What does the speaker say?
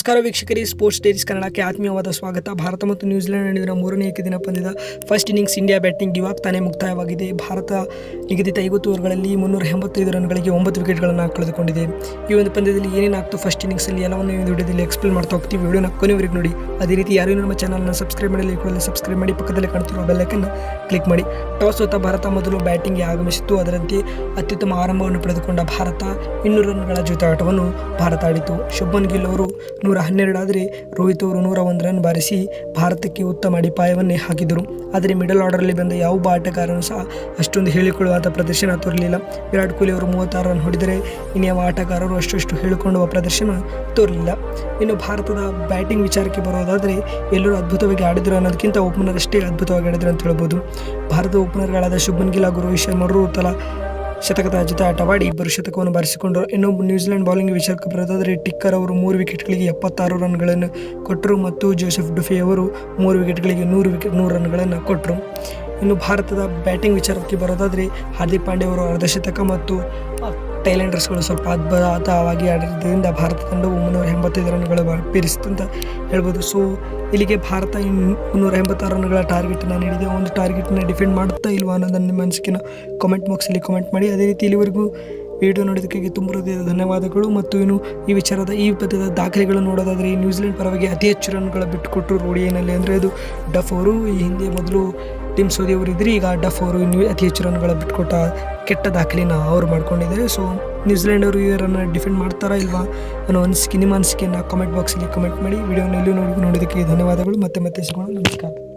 ನಮಸ್ಕಾರ ವೀಕ್ಷಕರಿ ಸ್ಪೋರ್ಟ್ಸ್ ಡೇರಿಸ್ ಕನ್ನಡಕ್ಕೆ ಆತ್ಮೀಯವಾದ ಸ್ವಾಗತ. ಭಾರತ ಮತ್ತು ನ್ಯೂಜಿಲೆಂಡ್ ನಡುವಿನ ಮೂರನೇ ಏಕದಿನ ಪಂದ್ಯದ ಫಸ್ಟ್ ಇನ್ನಿಂಗ್ಸ್ ಇಂಡಿಯಾ ಬ್ಯಾಟಿಂಗ್ ಇವಾಗ ತಾನೇ ಮುಕ್ತಾಯವಾಗಿದೆ. ಭಾರತ ನಿಗದಿತ ಐವತ್ತು ಓವರ್ಗಳಲ್ಲಿ ಮುನ್ನೂರ ಎಂಬತ್ತೈದು ರನ್ಗಳಿಗೆ ಒಂಬತ್ತು ವಿಕೆಟ್ಗಳನ್ನು ಕಳೆದುಕೊಂಡಿದೆ. ಈ ಒಂದು ಪಂದ್ಯದಲ್ಲಿ ಏನೇನು ಆಗ್ತು ಫಸ್ಟ್ ಇನ್ನಿಂಗ್ಸಲ್ಲಿ ಎಲ್ಲವನ್ನು ಈ ವಿಡಿಯೋದಲ್ಲಿ ಎಕ್ಸ್ಪ್ಲೇನ್ ಮಾಡ್ತಾ ಹೋಗ್ತೀವಿ. ವಿಡಿಯೋನ ಕೊನೆವರೆಗೆ ನೋಡಿ. ಅದೇ ರೀತಿ ಯಾರೂ ನಮ್ಮ ಚಾನಲ್ನ ಸಬ್ಸ್ಕ್ರೈಬ್ ಮಾಡಲಿ ಕೂಡಲೇ ಸಬ್ಸ್ಕ್ರೈಬ್ ಮಾಡಿ, ಪಕ್ಕದಲ್ಲಿ ಕಾಣ್ತಿರೋ ಬೆಲ್ಲೈಕನ್ನು ಕ್ಲಿಕ್ ಮಾಡಿ. ಟಾಸ್ ಸೋತ ಭಾರತ ಮೊದಲು ಬ್ಯಾಟಿಂಗ್ಗೆ ಆಗಮಿಸಿತ್ತು. ಅದರಂತೆ ಅತ್ಯುತ್ತಮ ಆರಂಭವನ್ನು ಪಡೆದುಕೊಂಡ ಭಾರತ ಇನ್ನೂರು ರನ್ಗಳ ಜೊತೆ ಆಟವನ್ನು ಭಾರತ ಆಡಿತು. ಶುಭನ್ ಗಿಲ್ ಅವರು ನೂರ ಹನ್ನೆರಡಾದರೆ ರೋಹಿತ್ ಅವರು ನೂರ ಒಂದು ರನ್ ಬಾರಿಸಿ ಭಾರತಕ್ಕೆ ಉತ್ತಮ ಅಡಿಪಾಯವನ್ನೇ ಹಾಕಿದರು. ಆದರೆ ಮಿಡಲ್ ಆರ್ಡರಲ್ಲಿ ಬಂದ ಯಾವ ಆಟಗಾರನು ಸಹ ಅಷ್ಟೊಂದು ಹೇಳಿಕೊಳ್ಳುವಂಥ ಪ್ರದರ್ಶನ ತೋರಲಿಲ್ಲ. ವಿರಾಟ್ ಕೊಹ್ಲಿ ಅವರು ಮೂವತ್ತಾರು ರನ್ ಹೊಡೆದರೆ ಇನ್ಯಾವ ಆಟಗಾರರು ಅಷ್ಟಷ್ಟು ಹೇಳಿಕೊಳ್ಳುವ ಪ್ರದರ್ಶನ ತೋರಲಿಲ್ಲ. ಇನ್ನು ಭಾರತದ ಬ್ಯಾಟಿಂಗ್ ವಿಚಾರಕ್ಕೆ ಬರೋದಾದರೆ ಎಲ್ಲರೂ ಅದ್ಭುತವಾಗಿ ಆಡಿದರು ಅನ್ನೋದಕ್ಕಿಂತ ಓಪನರ್ ಅಷ್ಟೇ ಅದ್ಭುತವಾಗಿ ಆಡಿದರು ಅಂತ ಹೇಳ್ಬೋದು. ಭಾರತ ಓಪನರ್ಗಳಾದ ಶುಭನ್ ಗಿಲ್ ಹಾಗೂ ರೋಹಿತ್ ಶರ್ಮರು ತಲಾ ಶತಕದ ಜೊತೆ ಆಟವಾಡಿ ಇಬ್ಬರು ಶತಕವನ್ನು ಬಾರಿಸಿಕೊಂಡರು. ಇನ್ನು ನ್ಯೂಜಿಲೆಂಡ್ ಬೌಲಿಂಗ್ ವಿಚಾರಕ್ಕೆ ಬರೋದಾದರೆ ಟಿಕ್ಕರ್ ಅವರು ಮೂರು ವಿಕೆಟ್ಗಳಿಗೆ ಎಪ್ಪತ್ತಾರು ರನ್ಗಳನ್ನು ಕೊಟ್ಟರು ಮತ್ತು ಜೋಸೆಫ್ ಡುಫಿ ಅವರು ಮೂರು ವಿಕೆಟ್ಗಳಿಗೆ ನೂರು ವಿಕೆಟ್, ನೂರು ರನ್ಗಳನ್ನು ಕೊಟ್ಟರು ಇನ್ನು ಭಾರತದ ಬ್ಯಾಟಿಂಗ್ ವಿಚಾರಕ್ಕೆ ಬರೋದಾದರೆ ಹಾರ್ದಿಕ್ ಪಾಂಡೆ ಅವರು ಅರ್ಧಶತಕ ಮತ್ತು ಟೈಲೆಂಡರ್ಸ್ಗಳು ಸ್ವಲ್ಪ ಅದ್ಭುತವಾಗಿ ಆಡಿದ್ದರಿಂದ ಭಾರತ ತಂಡವು ಎಂಬತ್ತೈದು ರನ್ಗಳು ಪೀರಿಸಿತು ಅಂತ ಹೇಳ್ಬೋದು. ಸೊ ಇಲ್ಲಿಗೆ ಭಾರತ ಮುನ್ನೂರ ಎಂಬತ್ತಾರು ರನ್ಗಳ ಟಾರ್ಗೆಟನ್ನು ನೀಡಿದೆ ಒಂದು ಟಾರ್ಗೆಟ್ನ ಡಿಫೆಂಡ್ ಮಾಡುತ್ತಾ ಇಲ್ವಾ ಅನ್ನೋದನ್ನು ನಿಮ್ಮ ಅನಿಸಿಕೆನ ಕಾಮೆಂಟ್ ಬಾಕ್ಸಲ್ಲಿ ಕಾಮೆಂಟ್ ಮಾಡಿ. ಅದೇ ರೀತಿ ಇಲ್ಲಿವರೆಗೂ ವಿಡಿಯೋ ನೋಡೋದಕ್ಕಾಗಿ ತುಂಬ ಹೃದಯದ ಧನ್ಯವಾದಗಳು. ಮತ್ತು ಇನ್ನು ಈ ವಿಚಾರದ, ಈ ಪದ್ಯದ ದಾಖಲೆಗಳು ನೋಡೋದಾದರೆ ಈ ನ್ಯೂಜಿಲೆಂಡ್ ಪರವಾಗಿ ಅತಿ ಹೆಚ್ಚು ರನ್ಗಳ ಬಿಟ್ಟುಕೊಟ್ಟರು ರೋಡಿಯನಲ್ಲಿ ಅಂದರೆ ಅದು ಡಫ್ ಅವರು, ಈ ಹಿಂದೆ ಮೊದಲು ಟಿಮ್ ಸೋದಿ ಅವರು ಇದ್ದರೆ ಈಗ ಡಫ್ ಅವರು ಅತಿ ಹೆಚ್ಚು ರನ್ಗಳ ಬಿಟ್ಟುಕೊಟ್ಟ ಕೆಟ್ಟ ದಾಖಲೆನ ಅವರು ಮಾಡ್ಕೊಂಡಿದ್ದಾರೆ. ಸೊ ನ್ಯೂಜಿಲೆಂಡ್ ಅವರು ಇವರನ್ನು ಡಿಫೆಂಡ್ ಮಾಡ್ತಾರಾ ಇಲ್ವಾ ಅನ್ನೋ ಅನಿಸಿಕೆ, ನಿಮ್ಮ ಅನಿಸಿಕೆಯನ್ನು ಕಾಮೆಂಟ್ ಬಾಕ್ಸಲ್ಲಿ ಕಮೆಂಟ್ ಮಾಡಿ. ವಿಡಿಯೋನಲ್ಲಿ ನೋಡಿ ನೋಡೋದಕ್ಕೆ ಧನ್ಯವಾದಗಳು. ಮತ್ತೆ ಮತ್ತೆ ಸಿಗೋಣ. ನಮಸ್ಕಾರ.